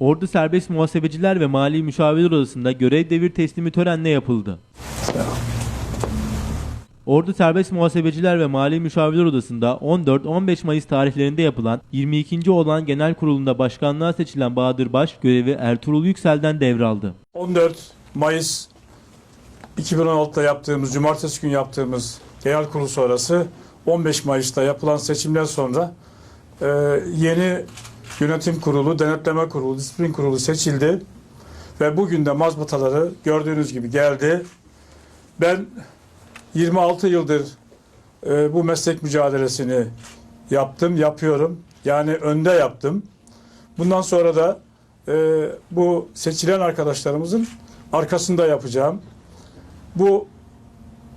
Ordu Serbest Muhasebeciler ve Mali Müşavirler Odası'nda görev devir teslimi törenle yapıldı. Ordu Serbest Muhasebeciler ve Mali Müşavirler Odası'nda 14-15 Mayıs tarihlerinde yapılan 22. olan genel kurulunda başkanlığa seçilen Bahadır Baş görevi Ertuğrul Yüksel'den devraldı. 14 Mayıs 2016'da yaptığımız, cumartesi gün yaptığımız genel kurul sonrası 15 Mayıs'ta yapılan seçimler sonra e, yeni yönetim kurulu, denetleme kurulu, disiplin kurulu seçildi. Ve bugün de mazbataları gördüğünüz gibi geldi. Ben 26 yıldır e, bu meslek mücadelesini yaptım, yapıyorum. Yani önde yaptım. Bundan sonra da e, bu seçilen arkadaşlarımızın arkasında yapacağım. Bu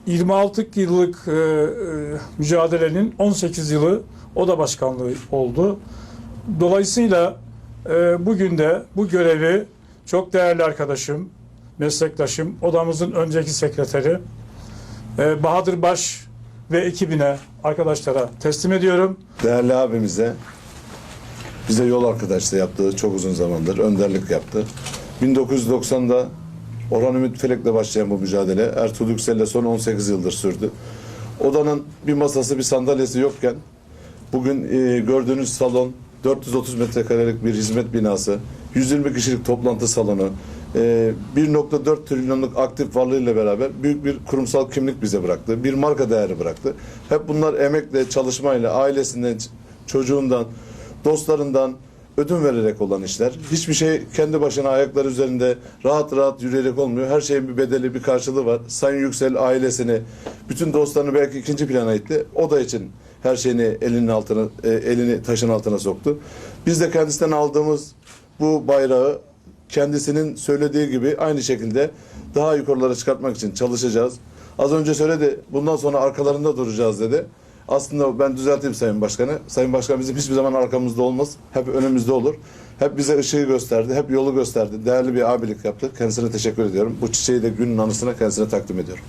26 yıllık e, e, mücadelenin 18 yılı oda başkanlığı oldu. Dolayısıyla e, bugün de bu görevi çok değerli arkadaşım, meslektaşım, odamızın önceki sekreteri e, Bahadır Baş ve ekibine, arkadaşlara teslim ediyorum. Değerli abimize bize yol arkadaşlığı yaptı çok uzun zamandır. Önderlik yaptı. 1990'da Orhan Ümit Felek'le başlayan bu mücadele Ertuğrul Yüksel'le son 18 yıldır sürdü. Odanın bir masası bir sandalyesi yokken bugün e, gördüğünüz salon 430 metrekarelik bir hizmet binası, 120 kişilik toplantı salonu, e, 1.4 trilyonluk aktif varlığıyla beraber büyük bir kurumsal kimlik bize bıraktı. Bir marka değeri bıraktı. Hep bunlar emekle, çalışmayla, ailesinden, çocuğundan, dostlarından ödün vererek olan işler. Hiçbir şey kendi başına ayakları üzerinde rahat rahat yürüyerek olmuyor. Her şeyin bir bedeli, bir karşılığı var. Sayın Yüksel ailesini, bütün dostlarını belki ikinci plana itti. O da için her şeyini elinin altına, e, elini taşın altına soktu. Biz de kendisinden aldığımız bu bayrağı kendisinin söylediği gibi aynı şekilde daha yukarılara çıkartmak için çalışacağız. Az önce söyledi, bundan sonra arkalarında duracağız dedi. Aslında ben düzelteyim Sayın Başkanı. Sayın Başkan bizim hiçbir zaman arkamızda olmaz. Hep önümüzde olur. Hep bize ışığı gösterdi, hep yolu gösterdi. Değerli bir abilik yaptı. Kendisine teşekkür ediyorum. Bu çiçeği de günün anısına kendisine takdim ediyorum.